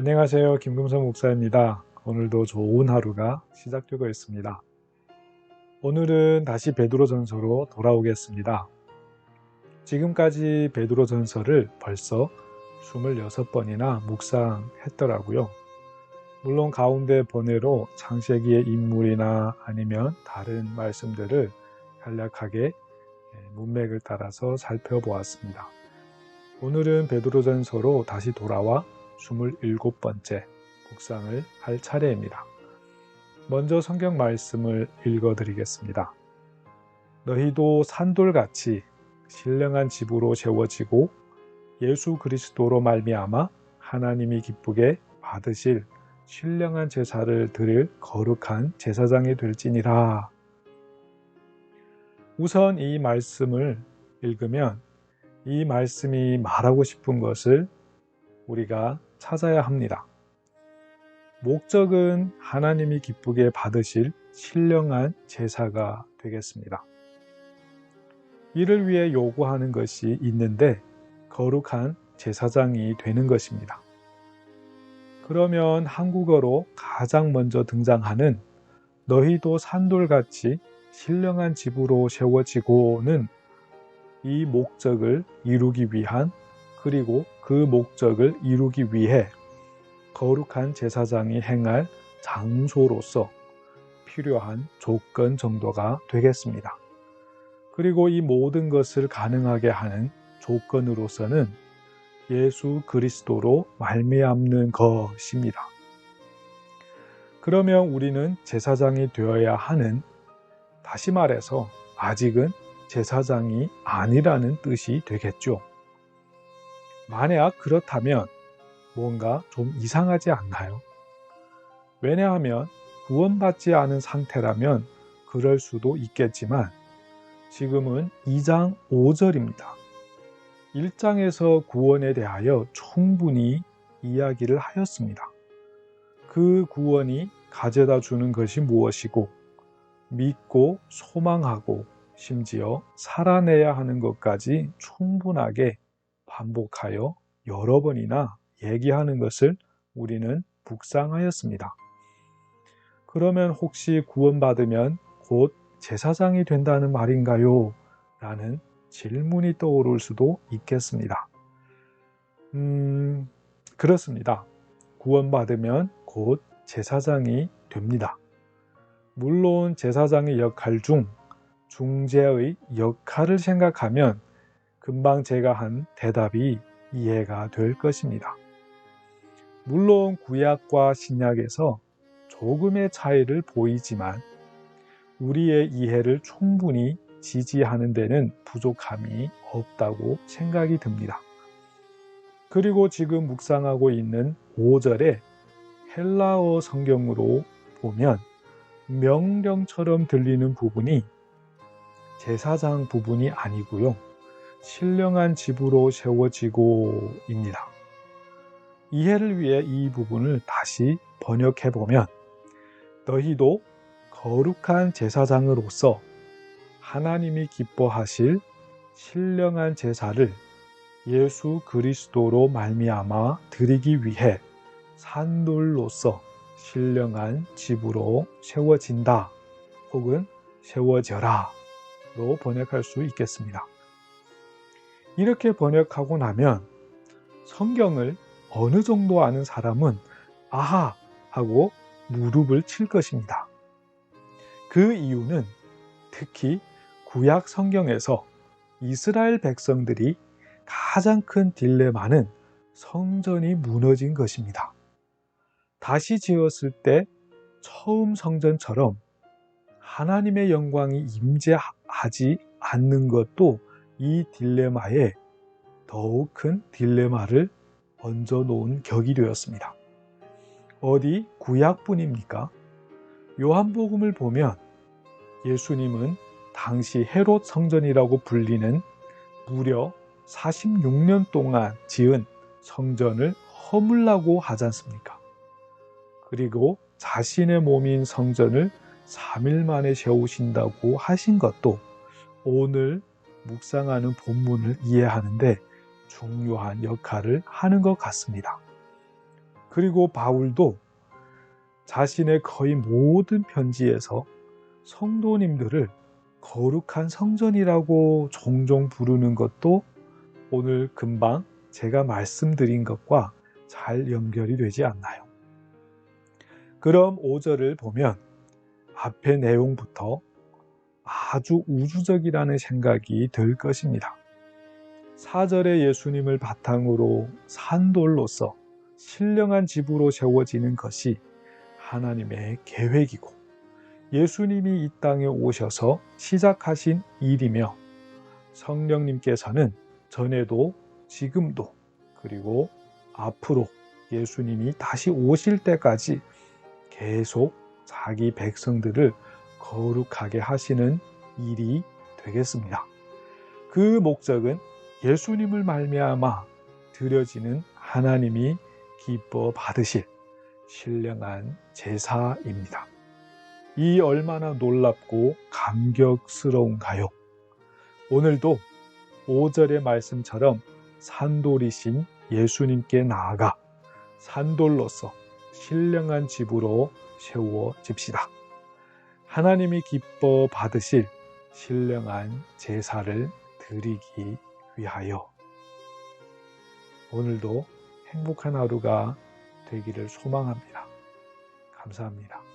안녕하세요. 김금성 목사입니다. 오늘도 좋은 하루가 시작되고 있습니다. 오늘은 다시 베드로 전서로 돌아오겠습니다. 지금까지 베드로 전서를 벌써 26번이나 묵상했더라고요. 물론 가운데 번외로 창세기의 인물이나 아니면 다른 말씀들을 간략하게 예, 문맥을 따라서 살펴보았습니다. 오늘은 베드로전서로 다시 돌아와 27번째 묵상을 할 차례입니다. 먼저 성경 말씀을 읽어 드리겠습니다. 너희도 산돌같이 신령한 집으로 세워지고 예수 그리스도로 말미암아 하나님이 기쁘게 받으실 신령한 제사를 드릴 거룩한 제사장이 될지니라. 우선 이 말씀을 읽으면 이 말씀이 말하고 싶은 것을 우리가 찾아야 합니다. 목적은 하나님이 기쁘게 받으실 신령한 제사가 되겠습니다. 이를 위해 요구하는 것이 있는데 거룩한 제사장이 되는 것입니다. 그러면 한국어로 가장 먼저 등장하는 너희도 산돌같이 신령한 집으로 세워지고는 이 목적을 이루기 위한 그리고 그 목적을 이루기 위해 거룩한 제사장이 행할 장소로서 필요한 조건 정도가 되겠습니다. 그리고 이 모든 것을 가능하게 하는 조건으로서는 예수 그리스도로 말미암는 것입니다. 그러면 우리는 제사장이 되어야 하는 다시 말해서 아직은 제사장이 아니라는 뜻이 되겠죠. 만약 그렇다면 뭔가 좀 이상하지 않나요? 왜냐하면 구원받지 않은 상태라면 그럴 수도 있겠지만 지금은 2장 5절입니다. 1장에서 구원에 대하여 충분히 이야기를 하였습니다. 그 구원이 가져다 주는 것이 무엇이고 믿고 소망하고 심지어 살아내야 하는 것까지 충분하게 반복하여 여러 번이나 얘기하는 것을 우리는 묵상하였습니다. 그러면 혹시 구원받으면 곧 제사장이 된다는 말인가요? 라는 질문이 떠오를 수도 있겠습니다. 음, 그렇습니다. 구원받으면 곧 제사장이 됩니다. 물론 제사장의 역할 중 중재의 역할을 생각하면 금방 제가 한 대답이 이해가 될 것입니다. 물론 구약과 신약에서 조금의 차이를 보이지만 우리의 이해를 충분히 지지하는 데는 부족함이 없다고 생각이 듭니다. 그리고 지금 묵상하고 있는 5절에 헬라어 성경으로 보면 명령처럼 들리는 부분이 제사장 부분이 아니고요. 신령한 집으로 세워지고입니다. 이해를 위해 이 부분을 다시 번역해 보면 너희도 거룩한 제사장으로서 하나님이 기뻐하실 신령한 제사를 예수 그리스도로 말미암아 드리기 위해 산돌로서 신령한 집으로 세워진다 혹은 세워져라 로 번역할 수 있겠습니다. 이렇게 번역하고 나면 성경을 어느 정도 아는 사람은 아하 하고 무릎을 칠 것입니다. 그 이유는 특히 구약 성경에서 이스라엘 백성들이 가장 큰 딜레마는 성전이 무너진 것입니다. 다시 지었을 때 처음 성전처럼 하나님의 영광이 임재하지 않는 것도 이 딜레마에 더욱 큰 딜레마를 얹어 놓은 격이 되었습니다. 어디 구약뿐입니까? 요한복음을 보면 예수님은 당시 헤롯 성전이라고 불리는 무려 46년 동안 지은 성전을 허물라고 하지 않습니까? 그리고 자신의 몸인 성전을 3일 만에 세우신다고 하신 것도 오늘 묵상하는 본문을 이해하는데 중요한 역할을 하는 것 같습니다. 그리고 바울도 자신의 거의 모든 편지에서 성도님들을 거룩한 성전이라고 종종 부르는 것도 오늘 금방 제가 말씀드린 것과 잘 연결이 되지 않나요? 그럼 5절을 보면 앞의 내용부터 아주 우주적이라는 생각이 들 것입니다. 4절에 예수님을 바탕으로 산돌로서 신령한 집으로 세워지는 것이 하나님의 계획이고 예수님이 이 땅에 오셔서 시작하신 일이며 성령님께서는 전에도 지금도 그리고 앞으로 예수님이 다시 오실 때까지 계속 자기 백성들을 거룩하게 하시는 일이 되겠습니다. 그 목적은 예수님을 말미암아 드려지는 하나님이 기뻐 받으실 신령한 제사입니다. 이 얼마나 놀랍고 감격스러운가요? 오늘도 5절의 말씀처럼 산돌이신 예수님께 나아가 산돌로서 신령한 집으로 세워집시다. 하나님이 기뻐 받으실 신령한 제사를 드리기 위하여 오늘도 행복한 하루가 되기를 소망합니다. 감사합니다.